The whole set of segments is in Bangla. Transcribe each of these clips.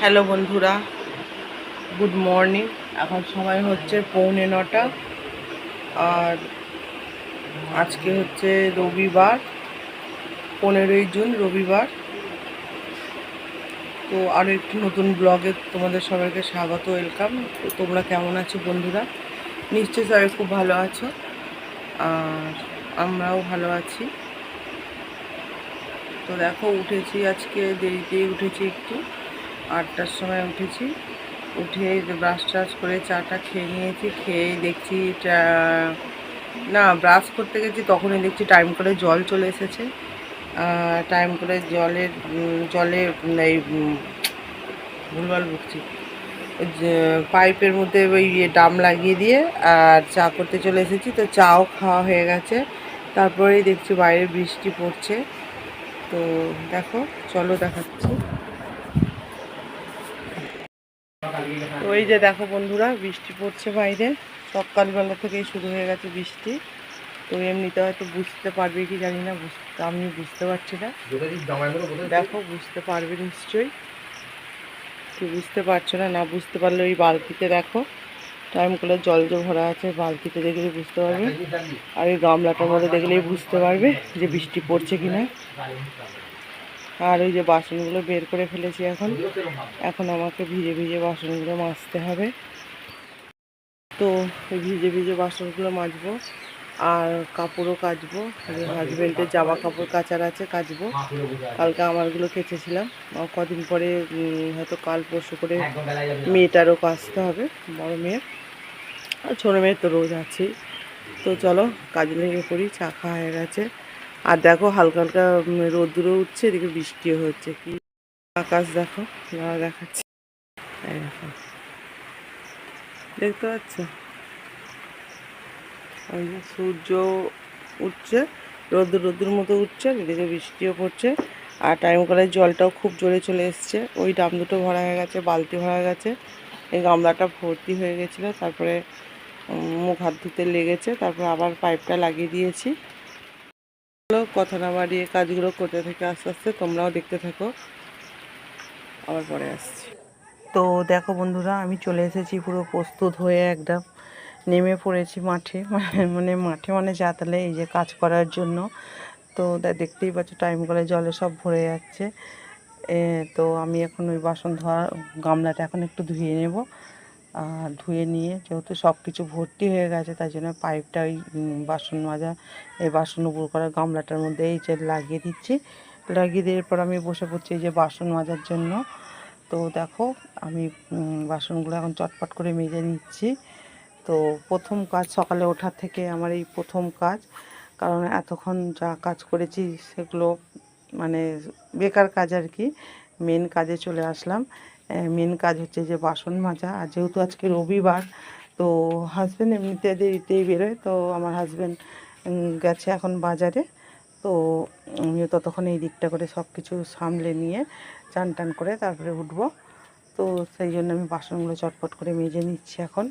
হ্যালো বন্ধুরা, গুড মর্নিং। এখন সময় হচ্ছে পৌনে নটা। আর আজকে হচ্ছে রবিবার, পনেরোই জুন, রবিবার। তো আরও একটি নতুন ব্লগে তোমাদের সবাইকে স্বাগত, ওয়েলকাম। তো তোমরা কেমন আছো বন্ধুরা? নিশ্চয়ই সবাই খুব ভালো আছো। আর আমরাও ভালো আছি। তো দেখো, উঠেছি আজকে, দেরিতেই উঠেছি একটু। আটটার সময় উঠেছি। উঠে ব্রাশ ট্রাশ করে চাটা খেয়ে নিয়েছি খেয়ে দেখছি না ব্রাশ করতে গেছি তখনই দেখছি টাইম করে জল চলে এসেছে। টাইম করে জলের জলে এই ভুলভাল বকছি পাইপের মধ্যে ওই ইয়ে ডাম লাগিয়ে দিয়ে আর চা করতে চলে এসেছি, তো চাও খাওয়া হয়ে গেছে। তারপরেই দেখছি বাইরে বৃষ্টি পড়ছে। তো দেখো, চলো দেখাচ্ছি তো ওই যে দেখো বন্ধুরা, বৃষ্টি পড়ছে বাইরে। সকালবেলা থেকেই শুরু হয়ে গেছে বৃষ্টি। তো এমনিতে হয়তো বুঝতে পারবে কি জানি না বুঝতে আমি বুঝতে পারছি না। দেখো, বুঝতে পারবে নিশ্চয়ই। কি বুঝতে পারছ না না বুঝতে পারলে ওই বালতিতে দেখো। টাইম করে জল ভরা আছে, বালতিতে দেখলে বুঝতে পারবে। আর এই গামলাটার মধ্যে দেখলেই বুঝতে পারবে যে বৃষ্টি পড়ছে কিনা। আর ওই যে বাসনগুলো বের করে ফেলেছি এখন। এখন আমাকে ভিজে ভিজে বাসনগুলো মাজতে হবে। তো ভিজে ভিজে বাসনগুলো মাজবো আর কাপড়ও কাচবো। হাজবেন্ডের জামা কাপড় কাচার আছে, কাচবো। কালকে আমারগুলো কেচেছিলাম। কদিন পরে হয়তো কাল পরশু করে মেয়েটারও কাচতে হবে, বড় মেয়ের। আর ছোটো মেয়ের তো রোজ আছেই। তো চলো, কাজে লেগে পড়ি, চা খাওয়া হয়ে গেছে। আর দেখো হালকা হালকা রোদ্দুরও উঠছে, এদিকে বৃষ্টিও হচ্ছে। কি আকাশ দেখো দেখাচ্ছি। দেখো। দেখতে পাচ্ছ? সূর্য উঠছে, রোদ্দুর রোদ্দুর মতো উঠছে এদিকে বৃষ্টিও পড়ছে। আর টাইম কলের জলটাও খুব জোরে চলে এসছে। ওই ডাম দুটো ভরা হয়ে গেছে, বালতি ভরা হয়ে গেছে। এই গামলাটা ভর্তি হয়ে গেছিল, তারপরে মুখ হাত ধুতে লেগেছে, তারপরে আবার পাইপটা লাগিয়ে দিয়েছি। কথা না বাড়িয়ে কাজগুলো করতে থেকে আস্তে আস্তে তোমরাও দেখতে থাকো। আবার পরে আসছি। তো দেখো বন্ধুরা, আমি চলে এসেছি পুরো প্রস্তুত হয়ে একদম। নেমে পড়েছি মাঠে মানে মাঠে মানে যাতালে, এই যে কাজ করার জন্য। তো দেখতেই পাচ্ছ টাইম করে জলে সব ভরে যাচ্ছে। তো আমি এখন ওই বাসন ধোয়া, গামলাটা এখন একটু ধুয়ে নেব। ধুয়ে নিয়ে, যেহেতু সব কিছু ভর্তি হয়ে গেছে, তাই জন্য পাইপটা ওই বাসন মাজা, এই বাসন উপর করা গামলাটার মধ্যে এই যে লাগিয়ে দিচ্ছি। লাগিয়ে দেওয়ার পর আমি বসে পড়ছি এই যে বাসন মাজার জন্য। তো দেখো, আমি বাসনগুলো এখন চটপট করে মেজে নিচ্ছি। তো প্রথম কাজ, সকালে ওঠার থেকে আমার এই প্রথম কাজ, কারণ এতক্ষণ যা কাজ করেছি সেগুলো মানে বেকার কাজ আর কি মেন কাজে চলে আসলাম। মেন কাজ হচ্ছে যে বাসন মাজা। আর যেহেতু আজকে রবিবার, তো হাজব্যান্ড এমনিতে দেরিতেই বেরোয়। তো আমার হাজব্যান্ড গেছে এখন বাজারে। তো আমিও ততক্ষণ এই দিকটা করে সব কিছু সামলে নিয়ে চান টান করে তারপরে উঠবো। তো সেই জন্য আমি বাসনগুলো চটপট করে মেজে নিচ্ছি এখন।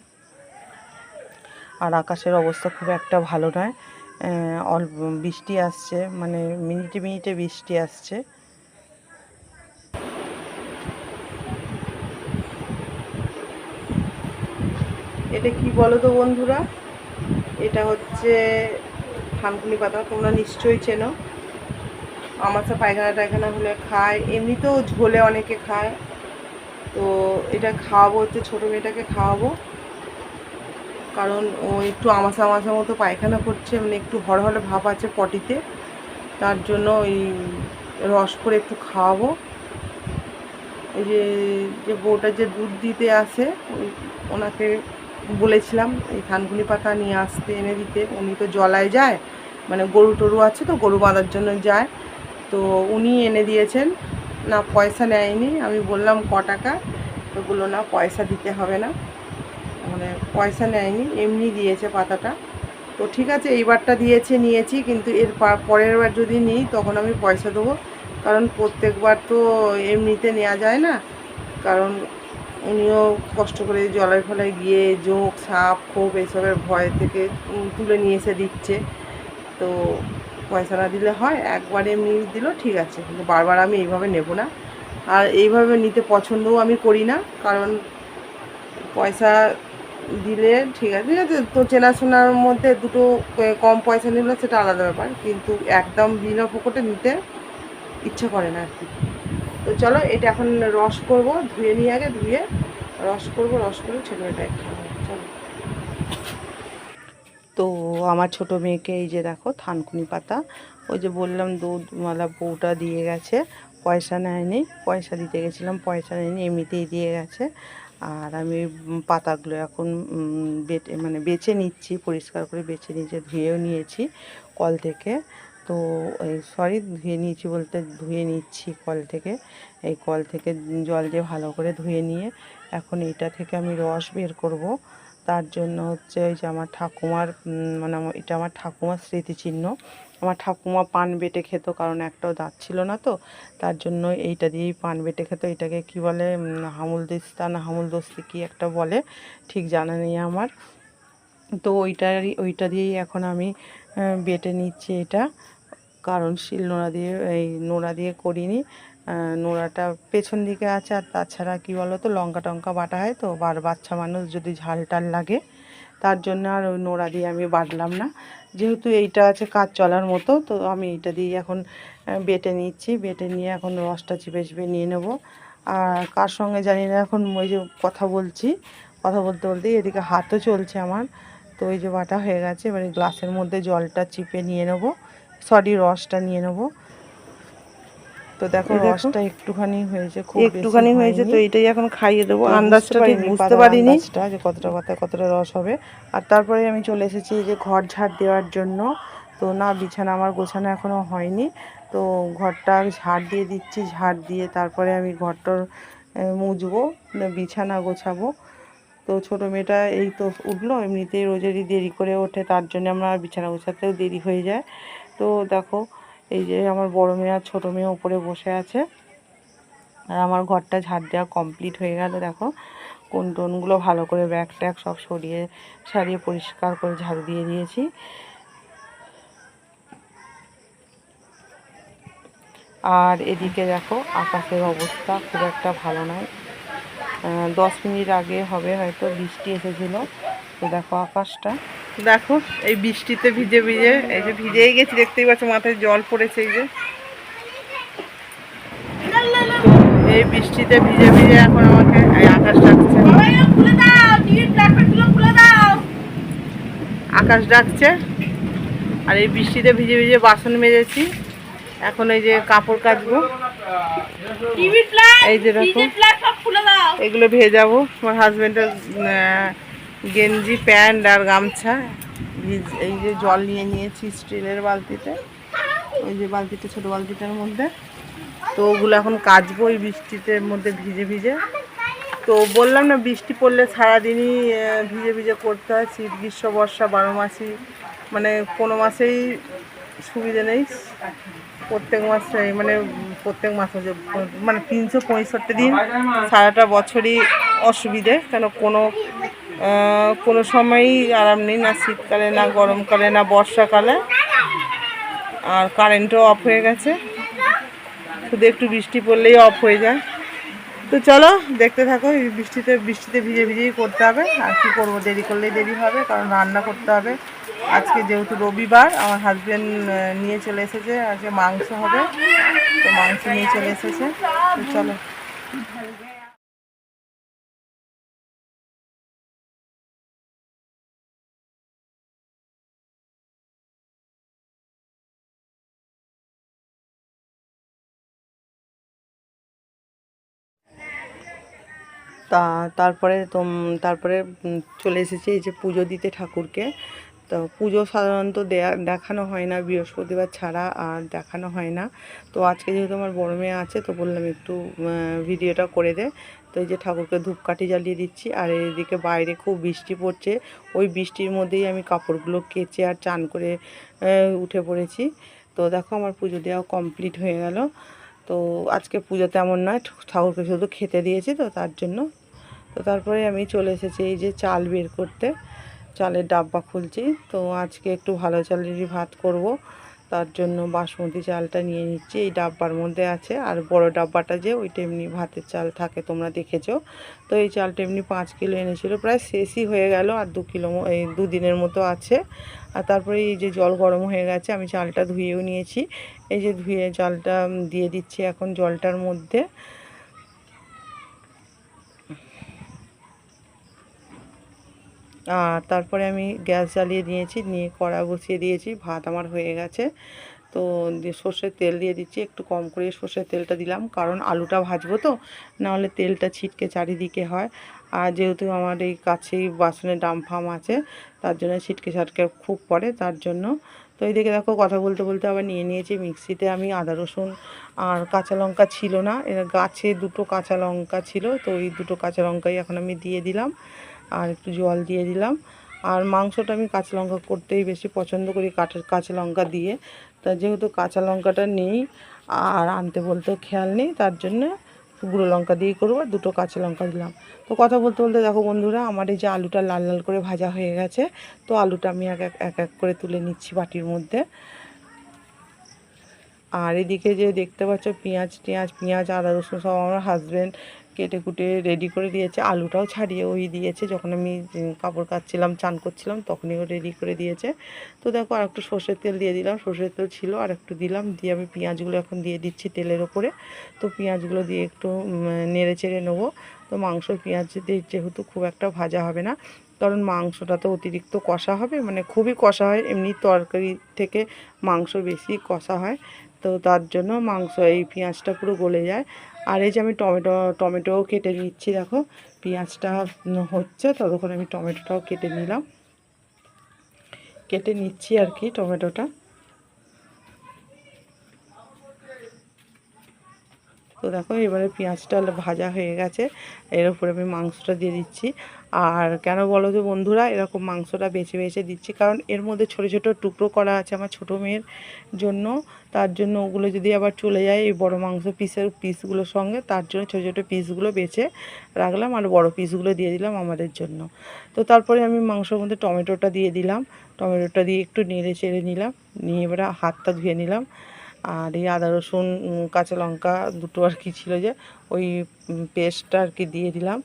আর আকাশের অবস্থা খুব একটা ভালো নয়। অল্প বৃষ্টি আসছে মানে মিনিটে মিনিটে বৃষ্টি আসছে। এটা কি বলো তো বন্ধুরা? এটা হচ্ছে থানকুনি পাতা, তোমরা নিশ্চয়ই চেনো। আমার আমাশা পায়খানা টায়খানা হলে খায়, এমনিতেও ঝোলে অনেকে খায়। তো এটা খাওয়াবো, হচ্ছে ছোটো মেয়েটাকে খাওয়াবো। কারণ ও একটু আমাশা আমাশা মতো পায়খানা করছে মানে একটু হরহরে ভাব আছে পটিতে। তার জন্য ওই রস করে একটু খাওয়াবো। এই যে যে বউটা যে দুধ দিতে আসে, ওই ওনাকে বলেছিলাম, এই থানকুনি পাতা নিয়ে আসতে এনে দিতে। উনি তো জলায় যায় মানে গরু টরু আছে তো, গরু বাঁধার জন্য যায়। তো উনি এনে দিয়েছেন, না পয়সা নেয়নি। আমি বললাম, ক টাকা? তো বলল, না, পয়সা দিতে হবে না। মানে পয়সা নেয়নি, এমনি দিয়েছে পাতাটা। তো ঠিক আছে, এইবারটা দিয়েছে, নিয়েছি, কিন্তু এর পরের বার যদি নিই, তখন আমি পয়সা দেবো। কারণ প্রত্যেকবার তো এমনিতে নেওয়া যায় না। কারণ উনিও কষ্ট করে জলের ফলায় গিয়ে জোঁক, সাপ, খোপ এসবের ভয় থেকে তুলে নিয়ে এসে দিচ্ছে। তো পয়সা না দিলে হয়, একবার এমনি দিল, ঠিক আছে। কিন্তু বারবার আমি এইভাবে নেব না। আর এইভাবে নিতে পছন্দও আমি করি না, কারণ পয়সা দিলে ঠিক আছে। ঠিক আছে, তো চেনাশোনার মধ্যে দুটো কম পয়সা নিলে সেটা আলাদা ব্যাপার। কিন্তু একদম বিনা পকেটে নিতে ইচ্ছা করে না আর কি। তো চলো, এটা এখন রস করব, ধুয়ে নিয়ে আগে, ধুয়ে রস করব, রস করে ছেলেটাই খাব চলো। তো আমার ছোট মেয়েকে এই যে দেখো, থানকুনি পাতা, ওই যে বললাম দুধওয়ালা বউটা দিয়ে গেছে, পয়সা নেয়নি, পয়সা দিতে গেছিলাম, পয়সা নেয়নি, এমনিতেই দিয়ে গেছে। আর আমি পাতাগুলো এখন বেটে মানে বেছে নিচ্ছি, পরিষ্কার করে বেছে নিয়েছি ধুয়েও নিয়েছি কল থেকে। তো সরি ধুয়ে নিয়েছি বলতে ধুয়ে নিচ্ছি কল থেকে। এই কল থেকে জল দিয়ে ভালো করে ধুয়ে নিয়ে এখন এইটা থেকে আমি রস বের করব। তার জন্য হচ্ছে ওই যে আমার ঠাকুমার মানে এটা আমার ঠাকুমার স্মৃতিচিহ্ন। আমার ঠাকুমা পান বেটে খেত কারণ একটাও দাঁত ছিল না তো। তার জন্য এইটা দিয়েই পান বেটে খেত। এটাকে কি বলে হামুল দিস্তা না হামুল দস্তি কি একটা বলে, ঠিক জানা নেই আমার। তো ওইটারই, ওইটা দিয়েই এখন আমি বেটে নিচ্ছি এটা। কারণ শিল নোড়া দিয়ে, এই নোড়া দিয়ে করিনি। নোড়াটা পেছন দিকে আছে আর তাছাড়া কি বলো তো লঙ্কা টঙ্কা বাটা হয় তো আর বাচ্চা মানুষ যদি ঝাল টাল লাগে, তার জন্য আর ওই নোড়া দিয়ে আমি বাটলাম না। যেহেতু এইটা আছে কাজ চলার মতো, তো আমি এইটা দিয়ে এখন বেটে নিচ্ছি। বেটে নিয়ে এখন রসটা চিপে চিপে নিয়ে নেব। আর কার সঙ্গে জানি না, এখন ওই যে কথা বলছি, কথা বলতে বলতেই এদিকে হাতও চলছে আমার। তো ওই যে বাটা হয়ে গেছে, এবারে গ্লাসের মধ্যে জলটা চিপে নিয়ে নেব। সরি রসটা নিয়ে নেব। তো দেখো রসটা একটুখানি হয়েছে খুব একটুখানি হয়েছে তো এটাই এখন খাইয়ে দেবো। আন্দাজটা ঠিক বুঝতে পারিনি। যে কতটা পাতায় কতটা রস হবে। আর তারপরে আমি চলে এসেছি যে ঘর ঝাড় দেওয়ার জন্য। তো না বিছানা আমার গোছানো এখনও হয়নি। তো ঘরটা ঝাড় দিয়ে দিচ্ছি ঝাড় দিয়ে তারপরে আমি ঘরটার মুছবো বিছানা গোছাবো। তো ছোটো মেয়েটা এই তো উঠল এমনিতেই রোজেরই দেরি করে ওঠে তার জন্য আমরা বিছানা গোছাতেও দেরি হয়ে যায়। তো দেখো, এই যে আমার বড় মেয়ে আর ছোটো মেয়ে ওপরে বসে আছে। আর আমার ঘরটা ঝাড় দেওয়া কমপ্লিট হয়ে গেল, দেখো। কোন টোনগুলো ভালো করে ব্যাগ ট্যাগ সব সরিয়ে সারিয়ে পরিষ্কার করে ঝাড়ু দিয়ে দিয়েছি। আর এদিকে দেখো, আকাশের অবস্থা খুব একটা ভালো নয়। দশ মিনিট আগে হবে, হয়তো বৃষ্টি এসেছিল। তো দেখো আকাশটা। দেখো, এই বৃষ্টিতে ভিজে ভিজে, এই যে ভিজেই গেছি, দেখতেই পাচ্ছ মাথায় জল পড়েছে এই যে। এই বৃষ্টিতে ভিজে ভিজে এখন আমাকে এই আকাশ ডাকছে। আকাশ ডাকছে, আর এই বৃষ্টিতে ভিজে ভিজে বাসন মেজেছি। এখন এই যে কাপড় কাচবো। এই যে দেখো। এগুলো ভেজাবো। আমার হাজবেন্ডের গেঞ্জি প্যান্ট আর গামছা। এই যে জল নিয়ে নিয়েছি স্টিলের বালতিতে। ওই যে বালতিটা ছোট বালতিটার মধ্যে। তো ওগুলো এখন কাচবো এই বৃষ্টিতে মধ্যে ভিজে ভিজে। তো বললাম না বৃষ্টি পড়লে সারাদিনই ভিজে ভিজে করতে হয়। শীত গ্রীষ্ম বর্ষা বারো মাসই। মানে কোনো মাসেই সুবিধে নেই। প্রত্যেক মাসে মানে প্রত্যেক মাসে মানে তিনশো পঁয়ষট্টি দিন সারাটা বছরই অসুবিধে, কেন কোনো কোনো সময়ই আরাম নেই, না শীতকালে, না গরমকালে, না বর্ষাকালে। আর কারেন্টও অফ হয়ে গেছে। শুধু একটু বৃষ্টি পড়লেই অফ হয়ে যায়। তো চলো, দেখতে থাকো বৃষ্টিতে বৃষ্টিতে ভিজে ভিজেই করতে হবে। আর কি করব, দেরি করলেই দেরি হবে, কারণ রান্না করতে হবে। আজকে যেহেতু রবিবার, আমার হাজবেন্ড নিয়ে চলে এসেছে, আজকে মাংস হবে। তো মাংস নিয়ে চলে এসেছে। তো চলো। তা, তারপরে তারপরে চলে এসেছে এই যে পুজো দিতে ঠাকুরকে। তো পুজো সাধারণত দেখানো হয় না, বৃহস্পতিবার ছাড়া আর দেখানো হয় না। তো আজকে যেহেতু আমার বড় মেয়ে আছে, তো বললাম একটু ভিডিওটা করে দে। তো এই যে ঠাকুরকে ধূপকাঠি জ্বালিয়ে দিচ্ছি, আর এদিকে বাইরে খুব বৃষ্টি পড়ছে। ওই বৃষ্টির মধ্যেই আমি কাপড়গুলো কেচে আর চান করে উঠে পড়েছি। তো দেখো আমার পুজো দেওয়া কমপ্লিট হয়ে গেল। তো আজকে পুজো তেমন নয় ঠাকুরকে শুধু খেতে দিয়েছি তো তার জন্য। তো তারপরে আমি চলে এসেছি এই যে চাল বের করতে। চালের ডাব্বা খুলছি। তো আজকে একটু ভালো চালেরই ভাত করব। তার জন্য বাসমতি চালটা নিয়ে নিচ্ছি। এই ডাব্বার মধ্যে আছে। আর বড় ডাব্বাটা যে, ওইটা এমনি ভাতের চাল থাকে, তোমরা দেখেছ। তো এই চালটা এমনি পাঁচ কিলো এনেছিল। প্রায় শেষই হয়ে গেল আর দু কিলো এই দুদিনের মতো আছে। আর তারপরে এই যে জল গরম হয়ে গেছে, আমি চালটা ধুয়েও নিয়েছি। এই যে ধুয়ে চালটা দিয়ে দিচ্ছি এখন জলটার মধ্যে। তারপরে আমি গ্যাস জ্বালিয়ে দিয়েছি, নিয়ে কড়া বসিয়ে দিয়েছি, ভাত আমার হয়ে গেছে। তো সর্ষের তেল দিয়ে দিচ্ছি, একটু কম করে সর্ষের তেলটা দিলাম, কারণ আলুটা ভাজবো তো, নাহলে তেলটা ছিটকে চারিদিকে হয়। আর যেহেতু আমার এই কাছেই বাসনের ডাম ফাম আছে, তার জন্য ছিটকে ছাটকে খুব পড়ে, তার জন্য। তো এইদিকে দেখো, কথা বলতে বলতে আবার নিয়ে নিয়েছি মিক্সিতে আমি আদা, রসুন আর কাঁচা লঙ্কা ছিল না, এর গাছে দুটো কাঁচা লঙ্কা ছিল, তো এই দুটো কাঁচা লঙ্কাই এখন আমি দিয়ে দিলাম। আর একটু জল দিয়ে দিলাম। আর মাংসটা আমি কাঁচা লঙ্কা করতেই বেশি পছন্দ করি কাঠের কাঁচা লঙ্কা দিয়ে। তা যেহেতু কাঁচা লঙ্কাটা নেই, আর আনতে বলতেও খেয়াল নেই, তার জন্য গুঁড়ো লঙ্কা দিয়েই করব আর দুটো কাঁচা লঙ্কা দিলাম। তো কথা বলতে বলতে দেখো বন্ধুরা, আমার এই যে আলুটা লাল লাল করে ভাজা হয়ে গেছে, তো আলুটা আমি এক এক এক এক করে তুলে নিচ্ছি বাটির মধ্যে। আর এদিকে যে দেখতে পাচ্ছ পেঁয়াজ টেঁয়াজ, পেঁয়াজ, আদা, রসুন সব আমার হাজব্যান্ড কেটে কুটে রেডি করে দিয়েছে। আলুটাও ছাড়িয়ে ওই দিয়েছে। যখন আমি কাপড় কাচ্ছিলাম, চান করছিলাম, তখনই ও রেডি করে দিয়েছে। তো দেখো আর একটু সর্ষের তেল দিয়ে দিলাম। সর্ষের তেল ছিল আর একটু দিলাম। দিয়ে আমি পেঁয়াজগুলো এখন দিয়ে দিচ্ছি তেলের ওপরে। তো পেঁয়াজগুলো দিয়ে একটু নেড়ে চেড়ে নেব। তো মাংস পেঁয়াজ দিয়ে যেহেতু খুব একটা ভাজা হবে না, কারণ মাংসটা তো অতিরিক্ত কষা হবে। মানে খুবই কষা হয়। এমনি তরকারি থেকে মাংস বেশি কষা হয়। তো তার জন্য মাংস, এই পেঁয়াজটা পুরো গলে যায়। আর এই যে আমি টমেটো, টমেটোও কেটে নিচ্ছি, দেখো। পেঁয়াজটা হচ্ছে, ততক্ষণ আমি টমেটোটাও কেটে নিলাম। কেটে নিচ্ছি আর কি টমেটোটা। তো দেখো, এবারে পেঁয়াজটা ভাজা হয়ে গেছে। এর উপরে আমি মাংসটা দিয়ে দিচ্ছি। আর কেন বলো তো বন্ধুরা, এরকম মাংসটা বেছে বেছে দিচ্ছি। কারণ এর মধ্যে ছোট ছোট টুকরো করা আছে আমার ছোটো মেয়ের জন্য। তার জন্য ওগুলো যদি আবার চলে যায় এই বড় মাংস পিসের পিসগুলোর সঙ্গে, তার জন্য ছোটো ছোটো পিসগুলো বেছে রাখলাম আর বড় পিসগুলো দিয়ে দিলাম আমাদের জন্য। তো তারপরে আমি মাংসের মধ্যে টমেটোটা দিয়ে দিলাম। টমেটোটা দিয়ে একটু নেড়ে চেড়ে নিলাম। নিয়ে এবারে হাতটা ধুয়ে নিলাম। আর এই আদা, রসুন কাঁচা লঙ্কা দুটো আর কি ছিল যে, ওই পেস্টটা আর কি দিয়ে দিলাম।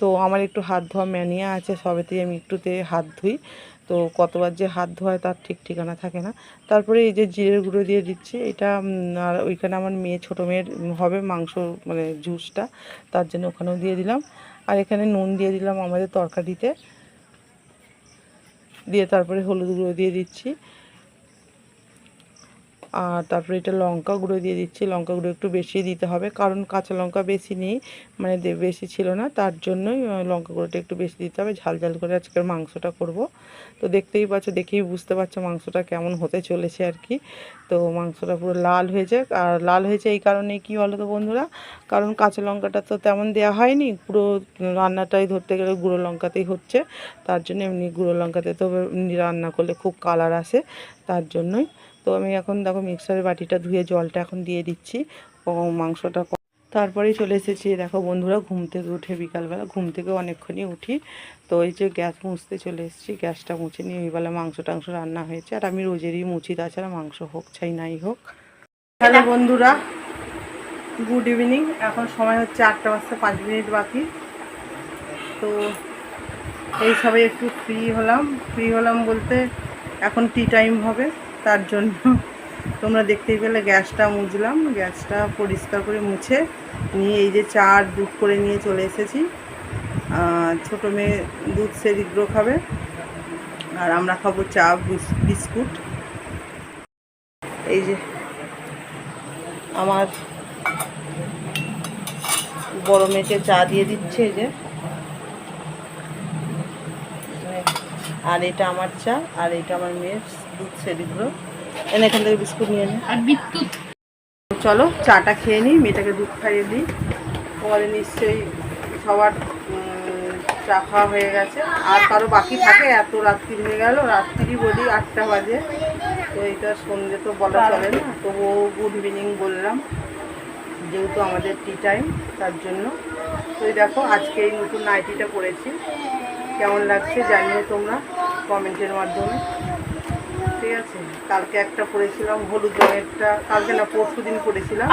তো আমার একটু হাত ধোয়া ম্যানিয়া আছে, সবেতেই আমি একটুতে হাত ধুই। তো কতবার যে হাত ধোয় তার ঠিক ঠিকানা থাকে না। তারপরে এই যে জিরের গুঁড়ো দিয়ে দিচ্ছি, এটা আর ওইখানে আমার মেয়ে, ছোটো মেয়ের হবে মাংস মানে জুসটা তার জন্য ওখানেও দিয়ে দিলাম। আর এখানে নুন দিয়ে দিলাম আমাদের তরকারিতে। দিয়ে তারপরে হলুদ গুঁড়ো দিয়ে দিচ্ছি। আর তারপরে এটা লঙ্কা গুঁড়ো দিয়ে দিচ্ছি। লঙ্কা গুঁড়ো একটু বেশি দিতে হবে, কারণ কাঁচা লঙ্কা বেশি নেই মানে বেশি ছিল না, তার জন্যই লঙ্কা গুঁড়োটা একটু বেশি দিতে হবে। ঝাল ঝাল করে আজকের মাংসটা করব। তো দেখতেই পাচ্ছ, দেখেই বুঝতে পারছ মাংসটা কেমন হতে চলেছে আর কি। তো মাংসটা পুরো লাল হয়েছে আর লাল হয়েছে এই কারণে কি বলো তো বন্ধুরা? কারণ কাঁচা লঙ্কাটা তো তেমন দেওয়া হয়নি, পুরো রান্নাটাই ধরতে গেলে গুঁড়ো লঙ্কাতেই হচ্ছে। তার জন্য এমনি গুঁড়ো লঙ্কাতে তো রান্না করলে খুব কালার আসে, তার জন্যই তো আমি এখন দেখো মিক্সারের বাটিটা ধুয়ে জলটা এখন দিয়ে দিচ্ছি। মাংসটা তারপরেই চলে এসেছি দেখো বন্ধুরা ঘুম থেকে উঠে বিকালবেলা, ঘুম থেকে অনেকক্ষণই উঠি। তো এই যে গ্যাস মুছতে চলে এসেছি, গ্যাসটা মুছে নিয়ে ওই বেলা মাংস টাংস রান্না হয়েছে। আর আমি রোজেরই মুছি, তাছাড়া মাংস হোক চাই নাই হোক। হ্যালো বন্ধুরা, গুড ইভিনিং। এখন সময় হচ্ছে আটটা বাজতে পাঁচ মিনিট বাকি। তো এই সবে একটু ফ্রি হলাম। ফ্রি হলাম বলতে এখন টি টাইম হবে। তার জন্য। তোমরা দেখতেই পেলে গ্যাসটা মুছলাম, গ্যাসটা পরিষ্কার করে মুছে নিয়ে এই যে চা আর দুধ করে নিয়ে চলে এসেছি। ছোটো মেয়ে দুধ সে সেরিগ্র খাবে। আর আমরা খাব চা, বিস- বিস্কুট। এই যে আমার বড় মেয়েকে চা দিয়ে দিচ্ছে যে। আর এটা আমার চা, আর এটা আমার মেয়ের দুধ সেরিগুলো এনে এখান থেকে বিস্কুট নিয়ে নে। আর বিদ্যুৎ। চলো চাটা খেয়ে নিই মেয়েটাকে দুধ খাইয়ে দিই। তোমাদের নিশ্চয়ই সবার চা খাওয়া হয়ে গেছে। আর কারও বাকি থাকে এত রাত্রি হয়ে গেল রাত্রি বলি আটটা বাজে। তো এটা সন্ধ্যে তো বলা চলে না। তবুও গুড ইভিনিং বললাম যেহেতু আমাদের টি টাইম তার জন্য। তো এই দেখো আজকে এই নতুন নাইটিটা পরেছি কেমন লাগছে জানিও তোমরা কমেন্টের মাধ্যমে। ঠিক আছে। কালকে একটা পরেছিলাম হলুদ রঙেরটা কালকে না পরশু দিন পরেছিলাম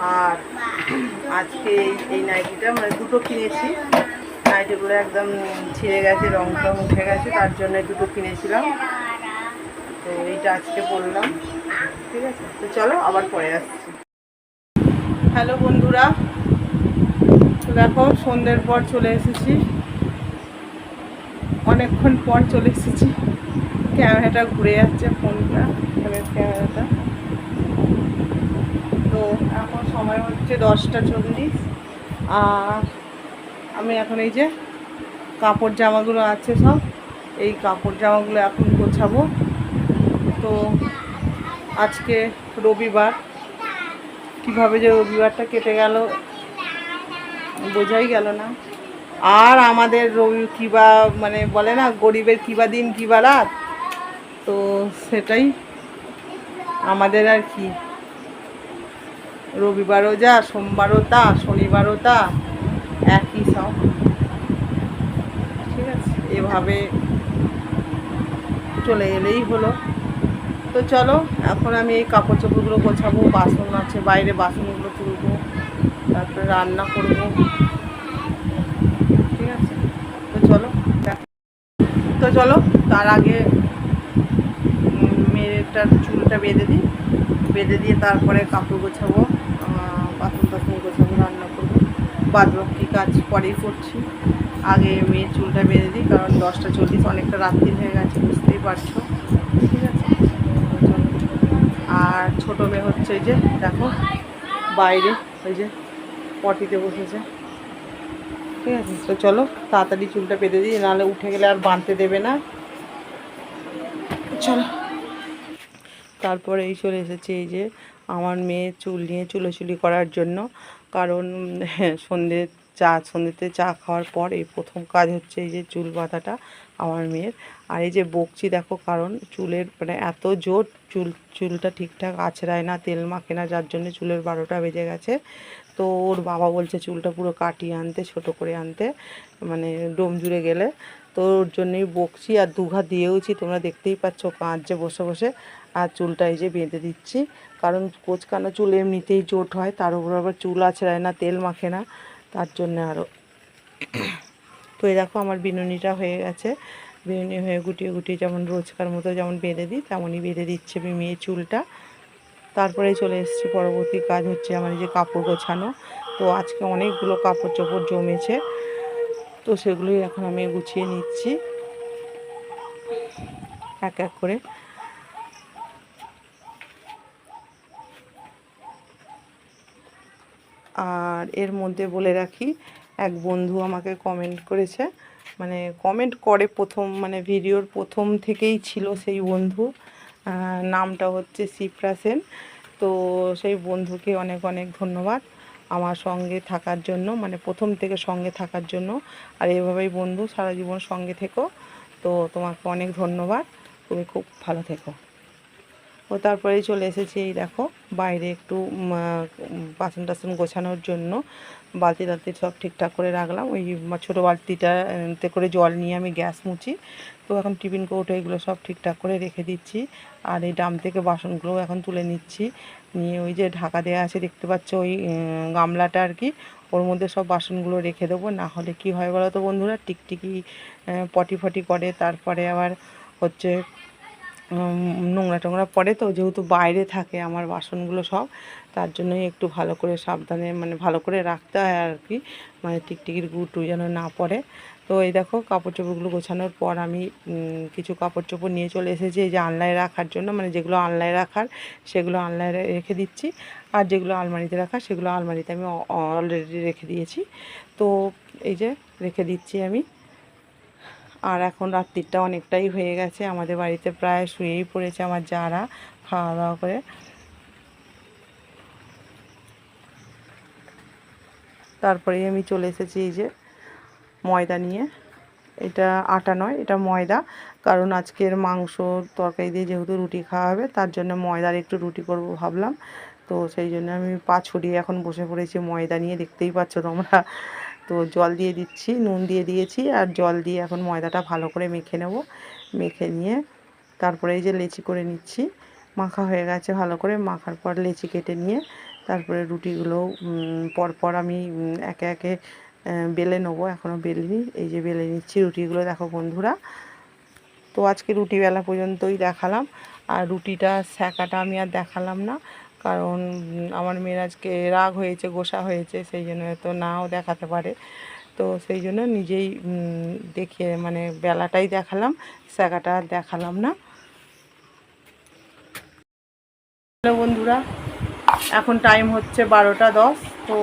আর আজকে এই- নাইটিটা মানে দুটো কিনেছি। নাইটিগুলো একদম ছিঁড়ে গেছে রং টং উঠে গেছে তার জন্য দুটো কিনেছিলাম। তো এইটা আজকে পরলাম। ঠিক আছে? তো চলো আবার পরে আসছি। হ্যালো বন্ধুরা দেখো সন্ধ্যের পর চলে এসেছি। অনেকক্ষণ পর চলে এসেছি। ক্যামেরাটা ঘুরে যাচ্ছে ফোনটা, ফোনের ক্যামেরাটা। তো এখন সময় হচ্ছে দশটা চল্লিশ। আর আমি এখন এই যে কাপড় জামাগুলো আছে সব, এই কাপড় জামাগুলো এখন গোছাবো। তো আজকে রবিবার, কীভাবে যে রবিবারটা কেটে গেল বোঝাই গেল না। আর আমাদের রবি কিবা মানে বলে না, গরিবের কিবা দিন, কিবা রাত। তো সেটাই আমাদের আর কি। রবিবারও যা, সোমবারও তা, শনিবারও তা, একই সব। ঠিক আছে, এভাবে চলে এলেই হলো। তো চলো, এখন আমি এই কাপড় চোপড়গুলো গোছাবো, বাসন আছে, বাইরে বাসনগুলো তুলবো, তারপরে রান্না করব। ঠিক আছে, তো চলো তো চলো, তার আগে উম, চুলটা বেঁধে দিই। বেঁধে দিয়ে তারপরে কাপড় গোছাবো বাসন টাসন গোছাবো রান্না করব। বাদ বাকি কাজ পরেই করছি। আগে মেয়ের চুলটা বেঁধে দিই কারণ দশটা চল্লিশ অনেকটা রাত্রি হয়ে গেছে বুঝতেই পারছ। ঠিক আছে। আর ছোটো মেয়ে হচ্ছে এই যে দেখো বাইরে ওই যে পটিতে বসেছে। ঠিক আছে তো চলো তাড়াতাড়ি চুলটা বেঁধে দিই নাহলে উঠে গেলে আর বাঁধতে দেবে না। চলো। তারপরে এই চলে এসেছে এই যে আমার মেয়ে চুল নিয়ে চুলোচুলি করার জন্য। কারণ হ্যাঁ, সন্ধে চা সন্ধ্যেতে চা খাওয়ার পর এই প্রথম কাজ হচ্ছে এই যে চুল বাঁধাটা আমার মেয়ের। আর এই যে বকছি দেখো কারণ চুলের মানে এত জোর চুল চুলটা ঠিকঠাক আছড়ায় না তেল মাখে না যার জন্য চুলের বারোটা বেজে গেছে। তো ওর বাবা বলছে চুলটা পুরো কাটিয়ে আনতে ছোট করে আনতে মানে ডোম জুড়ে গেলে। তো ওর জন্যই বকছি আর দুঘা দিয়েওছি, তোমরা দেখতেই পাচ্ছ কাঁদছে বসে বসে আর চুলটা এই যে বেঁধে দিচ্ছি। কারণ কোচকানো চুল এমনিতেই জোট হয়, তার উপর আবার চুল আছড়ায় না? তেল মাখে না, তার জন্য আরও তো এই দেখো আমার বিনুনিটা হয়ে গেছে। বিনুনি হয়ে গুটিয়ে গুটিয়ে যেমন রোজকার মতো যেমন বেঁধে দিই, তেমনই বেঁধে দিচ্ছে মেয়ে চুলটা। তারপরে চলে এসেছি, পরবর্তী কাজ হচ্ছে আমার এই যে কাপড় গোছানো। তো আজকে অনেকগুলো কাপড় চোপড় জমেছে। তো সেগুলোই এখন আমি গুছিয়ে নিচ্ছি। এক এক করে। আর এর মধ্যে বলে রাখি, এক বন্ধু আমাকে কমেন্ট করেছে মানে কমেন্ট করে প্রথম মানে ভিডিওর প্রথম থেকেই ছিল সেই বন্ধু। নামটা হচ্ছে শিপ্রা সেন তো সেই বন্ধুকে অনেক অনেক ধন্যবাদ। আমার সঙ্গে থাকার জন্য মানে প্রথম থেকে সঙ্গে থাকার জন্য। আর এভাবেই বন্ধু, সারা জীবন সঙ্গে থেকো। তো তোমাকে অনেক ধন্যবাদ। তুমি খুব ভালো থেকো। ও তারপরেই চলে এসেছি এই দেখো, বাইরে একটু বাসন টাসন গোছানোর জন্য। বালতি টালতি সব ঠিকঠাক করে রাখলাম। ওই ছোটো বালতিটাতে করে জল নিয়ে আমি গ্যাস মুছি। তো এখন টিফিন কৌটো এগুলো সব ঠিকঠাক করে রেখে দিচ্ছি। আর এই ডাম থেকে বাসনগুলো এখন তুলে নিচ্ছি। নিয়ে ওই যে ঢাকা দেওয়া আছে, দেখতে পাচ্ছ ওই গামলাটা আর কি। ওর মধ্যে সব বাসনগুলো রেখে দেবো, না হলে কি হয় বলো তো বন্ধুরা? টিকটিকি পটি ফটি করে, তারপরে আবার হচ্ছে নোংরা টোংরা পড়ে তো, যেহেতু বাইরে থাকে আমার বাসনগুলো সব, তার জন্যই একটু ভালো করে সাবধানে মানে ভালো করে রাখতে হয় আর কি। মানে টিকটিকির গুটু যেন না পড়ে। তো এই দেখো কাপড় চোপড়গুলো গোছানোর পর আমি কিছু কাপড় চোপড় নিয়ে চলে এসেছি এই যে আনলায় রাখার জন্য। মানে যেগুলো আনলায় রাখার, সেগুলো আনলায় রেখে দিচ্ছি। আর যেগুলো আলমারিতে রাখার, সেগুলো আলমারিতে আমি অলরেডি রেখে দিয়েছি। তো এই যে রেখে দিচ্ছি আমি। আর এখন রাত্রিটা অনেকটাই হয়ে গেছে। আমাদের বাড়িতে প্রায় শুয়েই পড়েছে আমার যারা খাওয়া দাওয়া করে। তারপরে আমি চলে এসেছি এই যে ময়দা নিয়ে। এটা আটা নয়, এটা ময়দা। কারণ আজকের মাংস তরকারি দিয়ে যেহেতু রুটি খাওয়া হবে, তার জন্য ময়দার একটু রুটি করব ভাবলাম। তো সেই জন্য আমি পা ছড়িয়ে এখন বসে পড়েছি ময়দা নিয়ে, দেখতেই পাচ্ছ তোমরা। তো জল দিয়ে দিচ্ছি, নুন দিয়ে দিয়েছি আর জল দিয়ে এখন ময়দাটা ভালো করে মেখে নেব। মেখে নিয়ে তারপরে এই যে লেচি করে নিচ্ছি। মাখা হয়ে গেছে ভালো করে, মাখার পর লেচি কেটে নিয়ে তারপরে রুটিগুলো পরপর আমি একে একে বেলে নেব এখনও বেলিনি। এই যে বেলে নিচ্ছি রুটিগুলো, দেখো বন্ধুরা। তো আজকে রুটি বেলা পর্যন্তই দেখালাম। আর রুটিটা সেকাটা আমি আর দেখালাম না, কারণ আমার মেয়ের আজকে রাগ হয়েছে, গোসা হয়েছে, সেই জন্য তো নাও দেখাতে পারে। তো সেই জন্য নিজেই দেখিয়ে মানে বেলাটাই দেখালাম আর দেখালাম না। বন্ধুরা, এখন টাইম হচ্ছে বারোটা দশ, তো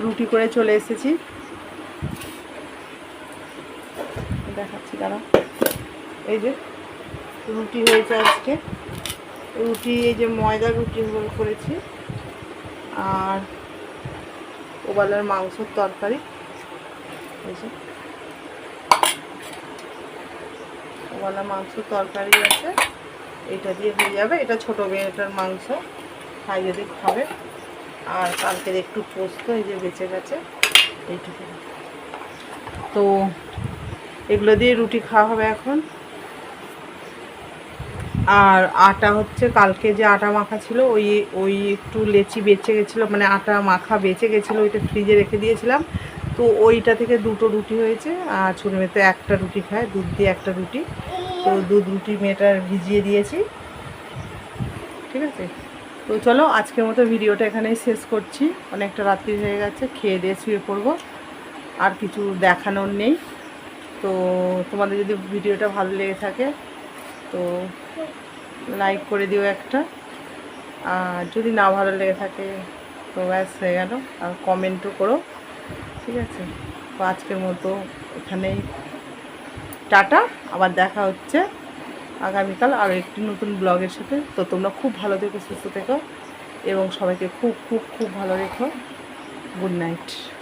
রুটি করে চলে এসেছি। দেখাচ্ছি, দাঁড়া। এই যে রুটি হয়েছে আজকে। রুটি, এই যে ময়দার রুটি করেছি। আর ওবালার মাংসের তরকারি। এই যে মাংসের তরকারি আছে। এটা দিয়ে হয়ে যাবে। এটা ছোটো মেয়েটার মাংস। খাই যদি খাবে। আর কালকের একটু পোস্ত, এই যে বেঁচে গেছে, এইটুকু। তো এগুলো দিয়ে রুটি খাওয়া হবে এখন। আর আটা হচ্ছে, কালকে যে আটা মাখা ছিল, ওই ওই একটু লেচি বেঁচে গেছিল মানে আটা মাখা বেঁচে গেছিল, ওইটা ফ্রিজে রেখে দিয়েছিলাম। তো ওইটা থেকে দুটো রুটি হয়েছে, আর ছোটো মেয়ে তো একটা রুটি খায়, দুধ দিয়ে একটা রুটি। তো দুধ রুটি মেয়েটার ভিজিয়ে দিয়েছি। ঠিক আছে? তো চলো, আজকের মতো ভিডিওটা এখানেই শেষ করছি। অনেকটা রাত্রি হয়ে গেছে, খেয়ে দিয়ে শুয়ে পড়ব। আর কিছু দেখানোর নেই। তো তোমাদের যদি ভিডিওটা ভালো লেগে থাকে, তো লাইক করে দিও একটা। আর যদি না ভালো লেগে থাকে, তো ব্যাস হয়ে গেল। আর কমেন্টও করো, ঠিক আছে? তো আজকের মতো এখানেই। টাটা, আবার দেখা হচ্ছে। আগামীকাল আরও একটি নতুন ব্লগের সাথে। তো তোমরা খুব ভালো থেকো, সুস্থ থেকো, এবং সবাইকে খুব খুব খুব ভালো রেখো। Good night.